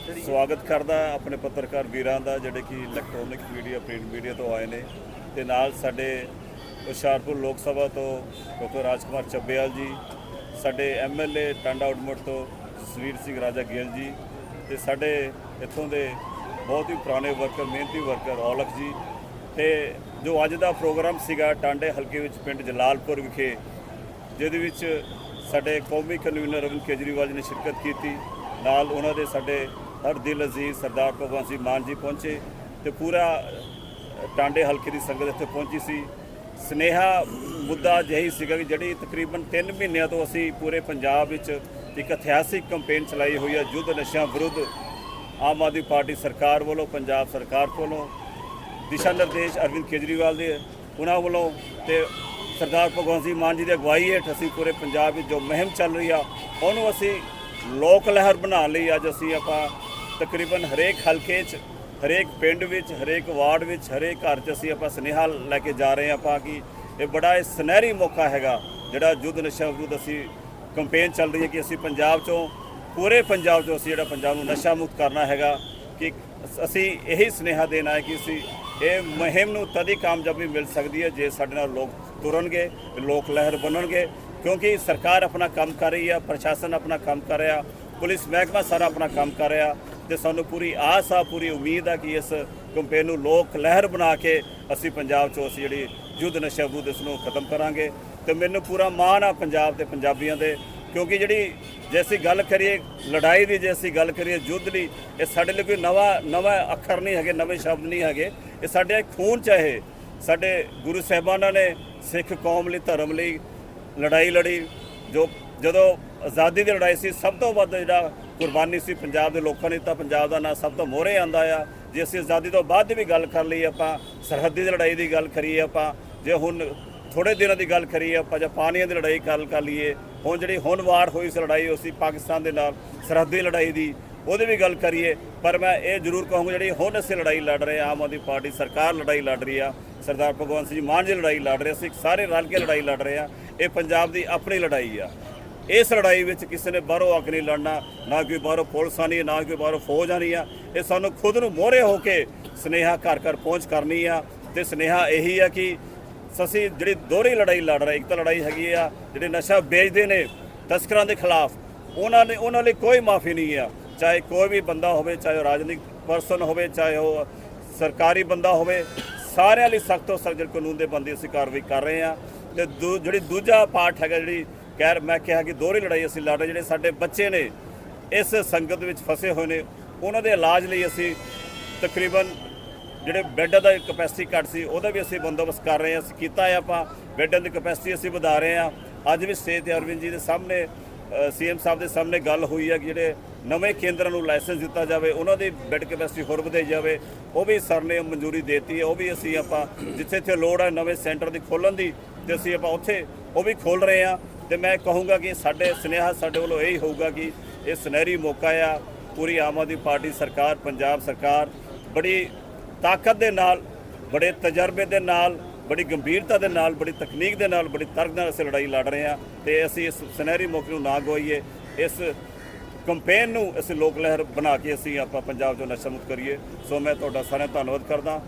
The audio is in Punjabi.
ਸਵਾਗਤ ਕਰਦਾ ਆਪਣੇ ਪੱਤਰਕਾਰ ਵੀਰਾਂ ਦਾ, ਜਿਹੜੇ ਕਿ ਇਲੈਕਟ੍ਰੋਨਿਕ ਮੀਡੀਆ ਪ੍ਰਿੰਟ ਮੀਡੀਆ ਤੋਂ ਆਏ ਨੇ। ਤੇ ਨਾਲ ਸਾਡੇ ਹੁਸ਼ਿਆਰਪੁਰ ਲੋਕ ਸਭਾ ਤੋਂ ਡਾਕਟਰ ਰਾਜਕੁਮਾਰ ਚੱਬੇਵਾਲ ਜੀ, ਸਾਡੇ ਐਮਐਲਏ ਟਾਂਡਾ ਉਡਮਟ ਤੋਂ ਸਵੀਰ ਸਿੰਘ ਰਾਜਾ ਗਿੱਲ ਜੀ, ਤੇ ਸਾਡੇ ਇੱਥੋਂ ਦੇ ਬਹੁਤ ਹੀ ਪੁਰਾਣੇ ਵਰਕਰ, ਮਿਹਨਤੀ ਵਰਕਰ ਔਲਖ ਜੀ। ਤੇ ਜੋ ਅੱਜ ਦਾ ਪ੍ਰੋਗਰਾਮ ਸੀਗਾ ਟਾਂਡੇ ਹਲਕੇ ਵਿੱਚ ਪਿੰਡ ਜਲਾਲਪੁਰ ਵਿਖੇ, ਜਿਹਦੇ ਵਿੱਚ ਸਾਡੇ ਕੌਮੀ ਕਨਵੀਨਰ ਅਰਵਿੰਦ ਕੇਜਰੀਵਾਲ ਜੀ ਨੇ ਸ਼ਿਰਕਤ ਕੀਤੀ। ਨਾਲ ਉਹਨਾਂ ਦੇ ਸਾਡੇ ਹਰ ਦਿਲ ਅਜ਼ੀਜ਼ ਸਰਦਾਰ ਭਗਵੰਤ ਸਿੰਘ ਮਾਨ ਜੀ ਪਹੁੰਚੇ ਤੇ ਪੂਰਾ ਟਾਂਡੇ ਹਲਕੇ ਦੀ ਸੰਗਤ ਇੱਥੇ ਪਹੁੰਚੀ ਸੀ। ਸਨੇਹਾ ਮੁੱਦਾ ਜਿਹੀ ਸੀਗਾ ਕਿ ਜਿਹੜੀ ਤਕਰੀਬਨ 3 ਮਹੀਨਿਆਂ ਤੋਂ ਅਸੀਂ ਪੂਰੇ ਪੰਜਾਬ ਵਿੱਚ ਇੱਕ ਇਤਿਹਾਸਿਕ ਕੈਂਪੇਨ ਚਲਾਈ ਹੋਈ ਹੈ, ਯੁੱਧ ਨਸ਼ਿਆਂ ਵਿਰੁੱਧ ਆਮ ਆਦਮੀ ਪਾਰਟੀ ਸਰਕਾਰ ਵੱਲੋਂ, ਪੰਜਾਬ ਸਰਕਾਰ ਵੱਲੋਂ, ਦਿਸ਼ਾ ਨਿਰਦੇਸ਼ ਅਰਵਿੰਦ ਕੇਜਰੀਵਾਲ ਦੇ, ਉਹਨਾਂ ਵੱਲੋਂ ਤੇ ਸਰਦਾਰ ਭਗਵੰਤ ਸਿੰਘ ਮਾਨ ਜੀ ਦੀ ਅਗਵਾਈ ਹੇਠ ਅਸੀਂ ਪੂਰੇ ਪੰਜਾਬ ਵਿੱਚ ਜੋ ਮੁਹਿੰਮ ਚੱਲ ਰਹੀ ਆ, ਉਹਨੂੰ ਅਸੀਂ ਲੋਕ ਲਹਿਰ ਬਣਾਉਣ ਲਈ ਅੱਜ ਅਸੀਂ ਆਪਾਂ ਤਕਰੀਬਨ ਹਰੇਕ ਹਲਕੇ 'ਚ, ਹਰੇਕ ਪਿੰਡ ਵਿੱਚ, ਹਰੇਕ ਵਾਰਡ ਵਿੱਚ, ਹਰੇਕ ਘਰ 'ਚ ਅਸੀਂ ਆਪਾਂ ਸੁਨੇਹਾ ਲੈ ਕੇ ਜਾ ਰਹੇ ਹਾਂ ਆਪਾਂ ਕਿ ਇਹ ਬੜਾ ਇਹ ਸੁਨਹਿਰੀ ਮੌਕਾ ਹੈਗਾ, ਜਿਹੜਾ ਯੁੱਧ ਨਸ਼ਾ ਵਿਰੁੱਧ ਅਸੀਂ ਕੈਂਪੇਨ ਚੱਲ ਰਹੀ ਹੈ ਕਿ ਅਸੀਂ ਪੰਜਾਬ 'ਚੋਂ, ਪੂਰੇ ਪੰਜਾਬ 'ਚੋਂ ਅਸੀਂ ਜਿਹੜਾ ਪੰਜਾਬ ਨੂੰ ਨਸ਼ਾ ਮੁਕਤ ਕਰਨਾ ਹੈਗਾ ਕਿ ਅਸੀਂ ਇਹੀ ਸੁਨੇਹਾ ਦੇਣਾ ਹੈ ਕਿ ਅਸੀਂ ਇਹ ਮੁਹਿੰਮ ਨੂੰ ਤਦੀ ਕਾਮਯਾਬੀ ਮਿਲ ਸਕਦੀ ਹੈ ਜੇ ਸਾਡੇ ਨਾਲ ਲੋਕ ਤੁਰਨਗੇ, ਲੋਕ ਲਹਿਰ ਬਣਨਗੇ ਕਿਉਂਕਿ ਸਰਕਾਰ ਆਪਣਾ ਕੰਮ ਕਰ ਰਹੀ ਹੈ, ਪ੍ਰਸ਼ਾਸਨ ਆਪਣਾ ਕੰਮ ਕਰ ਰਿਹਾ, ਪੁਲਿਸ ਮਹਿਕਮਾ ਸਾਰਾ ਆਪਣਾ ਕੰਮ ਕਰ ਰਿਹਾ ਤੇ ਸਾਨੂੰ ਪੂਰੀ ਆਸ ਆ, ਪੂਰੀ ਉਮੀਦ ਆ ਕਿ ਇਸ ਕੰਪੇਨ ਨੂੰ ਲੋਕ ਲਹਿਰ ਬਣਾ ਕੇ ਅਸੀਂ ਪੰਜਾਬ 'ਚੋਂ ਅਸੀਂ ਜਿਹੜੀ ਯੁੱਧ ਨਸ਼ਾ ਵਿਰੁੱਧ ਇਸ ਨੂੰ ਖਤਮ ਕਰਾਂਗੇ। ਤੇ ਮੈਨੂੰ ਪੂਰਾ ਮਾਣ ਆ ਪੰਜਾਬ ਤੇ ਪੰਜਾਬੀਆਂ ਦੇ, ਕਿਉਂਕਿ ਜਿਹੜੀ ਜੇ ਅਸੀਂ ਗੱਲ ਕਰੀਏ ਲੜਾਈ ਦੀ, ਜੇ ਅਸੀਂ ਗੱਲ ਕਰੀਏ ਯੁੱਧ ਦੀ, ਇਹ ਸਾਡੇ ਲਈ ਕੋਈ ਨਵਾਂ ਨਵਾਂ ਅੱਖਰ ਨਹੀਂ ਹੈਗੇ, ਨਵੇਂ ਸ਼ਬਦ ਨਹੀਂ ਹੈਗੇ। ਇਹ ਸਾਡੇ ਖੂਨ ਚ ਹੈ ਸਾਡੇ ਗੁਰੂ ਸਾਹਿਬਾਨਾਂ ਨੇ ਸਿੱਖ ਕੌਮ ਲਈ, ਧਰਮ ਲਈ ਲੜਾਈ ਲੜੀ, ਜੋ ਜਦੋਂ ਆਜ਼ਾਦੀ ਦੀ ਲੜਾਈ ਸੀ, ਸਭ ਤੋਂ ਵੱਧ ਜਿਹੜਾ ਕੁਰਬਾਨੀ ਸੀ ਪੰਜਾਬ ਦੇ ਲੋਕਾਂ ਨੇ ਤਾਂ ਪੰਜਾਬ ਦਾ ਨਾਂ ਸਭ ਤੋਂ ਮੋਹਰੇ ਆਂਦਾ ਆ। ਜੇ ਅਸੀਂ ਆਜ਼ਾਦੀ ਤੋਂ ਬਾਅਦ ਦੀ ਵੀ ਗੱਲ ਕਰ ਲਈ, ਆਪਾਂ ਸਰਹੱਦੀ ਦੀ ਲੜਾਈ ਦੀ ਗੱਲ ਕਰੀਏ, ਆਪਾਂ ਜੇ ਹੁਣ ਥੋੜੇ ਦਿਨਾਂ ਦੀ ਗੱਲ ਕਰੀਏ, ਆਪਾਂ ਜਾਂ ਪਾਣੀਆਂ ਦੀ ਲੜਾਈ ਗੱਲ ਕਰ ਲਈਏ, ਹੁਣ ਜਿਹੜੀ ਹੁਣ ਵਾਰ ਹੋਈ ਸੀ ਲੜਾਈ ਉਸੇ ਪਾਕਿਸਤਾਨ ਦੇ ਨਾਲ, ਸਰਹੱਦੀ ਲੜਾਈ ਦੀ, ਉਹਦੀ ਵੀ ਗੱਲ ਕਰੀਏ। ਪਰ ਮੈਂ ਇਹ ਜ਼ਰੂਰ ਕਹੂੰਗਾ, ਜਿਹੜੀ ਹੁਣ ਅਸੀਂ ਲੜਾਈ ਲੜ ਰਹੇ ਹਾਂ ਆਮ ਆਦਮੀ ਪਾਰਟੀ ਸਰਕਾਰ ਲੜਾਈ ਲੜ ਰਹੀ ਆ, ਸਰਦਾਰ ਭਗਵੰਤ ਸਿੰਘ ਮਾਨ ਜੀ ਲੜਾਈ ਲੜ ਰਹੇ ਅਸੀਂ ਸਾਰੇ ਰਲ ਕੇ ਲੜਾਈ ਲੜ ਰਹੇ ਆ। ਇਹ ਪੰਜਾਬ ਦੀ ਆਪਣੀ ਲੜਾਈ ਆ। ਇਸ ਲੜਾਈ ਵਿੱਚ ਕਿਸੇ ਨੇ ਬਾਹਰੋਂ ਆ ਕੇ ਨਹੀਂ ਲੜਨਾ, ਨਾ ਕੋਈ ਬਾਹਰੋਂ ਪੁਲਿਸ ਆਣੀ ਨਾ ਕੋਈ ਬਾਹਰੋਂ ਫੌਜ ਆਣੀ ਆ। ਇਹ ਸਾਨੂੰ ਖੁਦ ਨੂੰ ਮੋਹਰੇ ਹੋ ਕੇ ਸਨੇਹਾ ਘਰ ਘਰ ਪਹੁੰਚ ਕਰਨੀ ਆ। ਤੇ ਸਨੇਹਾ ਇਹੀ ਆ ਕਿ ਅਸੀਂ ਜਿਹੜੀ ਦੋਹਰੀ ਲੜਾਈ ਲੜ ਰਹੇ, ਇੱਕ ਤਾਂ ਲੜਾਈ ਹੈਗੀ ਆ, ਜਿਹੜੇ ਨਸ਼ਾ ਵੇਚਦੇ ਨੇ ਤਸਕਰਾਂ ਦੇ ਖਿਲਾਫ, ਉਹਨਾਂ ਨੇ, ਉਹਨਾਂ ਲਈ ਕੋਈ ਮਾਫੀ ਨਹੀਂ ਆ। ਚਾਹੇ ਕੋਈ ਵੀ ਬੰਦਾ ਹੋਵੇ, ਚਾਹੇ ਉਹ ਰਾਜਨੀਤਿਕ ਪਰਸਨ ਹੋਵੇ, ਚਾਹੇ ਉਹ ਸਰਕਾਰੀ ਬੰਦਾ ਹੋਵੇ, ਸਾਰਿਆਂ ਲਈ ਸਖਤ ਤੋਂ ਸਖਤ ਜਿਹੜੇ ਕਾਨੂੰਨ ਦੇ ਬੰਦੇ ਅਸੀਂ ਕਾਰਵਾਈ ਕਰ ਰਹੇ ਆ। ਤੇ ਦੂ- ਜਿਹੜੀ ਦੂਜਾ ਪਾਰਟ ਹੈਗਾ, ਜਿਹੜੀ ਕਹਿ ਮੈਂ ਕਿਹਾ ਕਿ ਦੋਹਰੀ ਲੜਾਈ ਅਸੀਂ ਲੜ ਰਹੇ ਜਿਹੜੇ ਸਾਡੇ ਬੱਚੇ ਨੇ, ਇਸ ਸੰਗਤ ਵਿੱਚ ਫਸੇ ਹੋਏ ਨੇ, ਉਹਨਾਂ ਦੇ ਇਲਾਜ ਲਈ ਅਸੀਂ ਤਕਰੀਬਨ ਜਿਹੜੇ ਬੈੱਡਾਂ ਦਾ ਕਪੈਸਿਟੀ ਘੱਟ ਸੀ, ਉਹਦਾ ਵੀ ਅਸੀਂ ਬੰਦੋਬਸਤ ਕਰ ਰਹੇ ਹਾਂ, ਅਸੀਂ ਕੀਤਾ ਹੈ ਆਪਾਂ, ਬੈੱਡਾਂ ਦੀ ਕਪੈਸਿਟੀ ਅਸੀਂ ਵਧਾ ਰਹੇ ਹਾਂ। ਅੱਜ ਵੀ ਸਟੇਜ ਤੇ ਅਰਵਿੰਦ ਜੀ ਦੇ ਸਾਹਮਣੇ ਸੀਐਮ ਸਾਹਿਬ ਦੇ ਸਾਹਮਣੇ ਗੱਲ ਹੋਈ ਹੈ ਕਿ ਜਿਹੜੇ ਨਵੇਂ ਕੇਂਦਰਾਂ ਨੂੰ ਲਾਇਸੈਂਸ ਦਿੱਤਾ ਜਾਵੇ, ਉਹਨਾਂ ਦੀ ਬੈੱਡ ਕਪੈਸਿਟੀ ਹੋਰ ਵਧਾਈ ਜਾਵੇ, ਉਹ ਵੀ ਸਰ ਨੇ ਮਨਜ਼ੂਰੀ ਦੇਤੀ ਹੈ, ਉਹ ਵੀ ਅਸੀਂ ਆਪਾਂ ਜਿੱਥੇ ਇੱਥੇ ਲੋੜ ਹੈ ਨਵੇਂ ਸੈਂਟਰ ਦੀ ਖੋਲਣ ਦੀ, ਤੇ ਅਸੀਂ ਆਪਾਂ ਉੱਥੇ ਉਹ ਵੀ ਖੋਲ ਰਹੇ ਹਾਂ। ਤੇ ਮੈਂ ਕਹੂੰਗਾ ਕਿ ਸਾਡੇ ਸੁਨੇਹਾ ਸਾਡੇ ਵੱਲੋਂ ਇਹੀ ਹੋਊਗਾ ਕਿ ਇਹ ਸੁਨਹਿਰੀ ਮੌਕਾ ਆ, ਪੂਰੀ ਆਮ ਆਦਮੀ ਪਾਰਟੀ ਸਰਕਾਰ, ਪੰਜਾਬ ਸਰਕਾਰ ਬੜੀ ਤਾਕਤ ਦੇ ਨਾਲ, ਬੜੇ ਤਜਰਬੇ ਦੇ ਨਾਲ, ਬੜੀ ਗੰਭੀਰਤਾ ਦੇ ਨਾਲ, ਬੜੀ ਤਕਨੀਕ ਦੇ ਨਾਲ, ਬੜੀ ਤਰਕ ਨਾਲ ਅਸੀਂ ਲੜਾਈ ਲੜ ਰਹੇ ਹਾਂ ਤੇ ਅਸੀਂ ਇਸ ਸੁਨਹਿਰੀ ਮੌਕੇ ਨੂੰ ਨਾ ਗਵਾਈਏ ਇਸ ਕੰਪੇਨ ਨੂੰ ਅਸੀਂ ਲੋਕ ਲਹਿਰ ਬਣਾ ਕੇ ਅਸੀਂ ਆਪਾਂ ਪੰਜਾਬ ਚੋਂ ਨਸ਼ਾ ਮੁਕਤ ਕਰੀਏ। ਸੋ ਮੈਂ ਤੁਹਾਡਾ ਸਾਰਿਆਂ ਦਾ ਧੰਨਵਾਦ ਕਰਦਾ।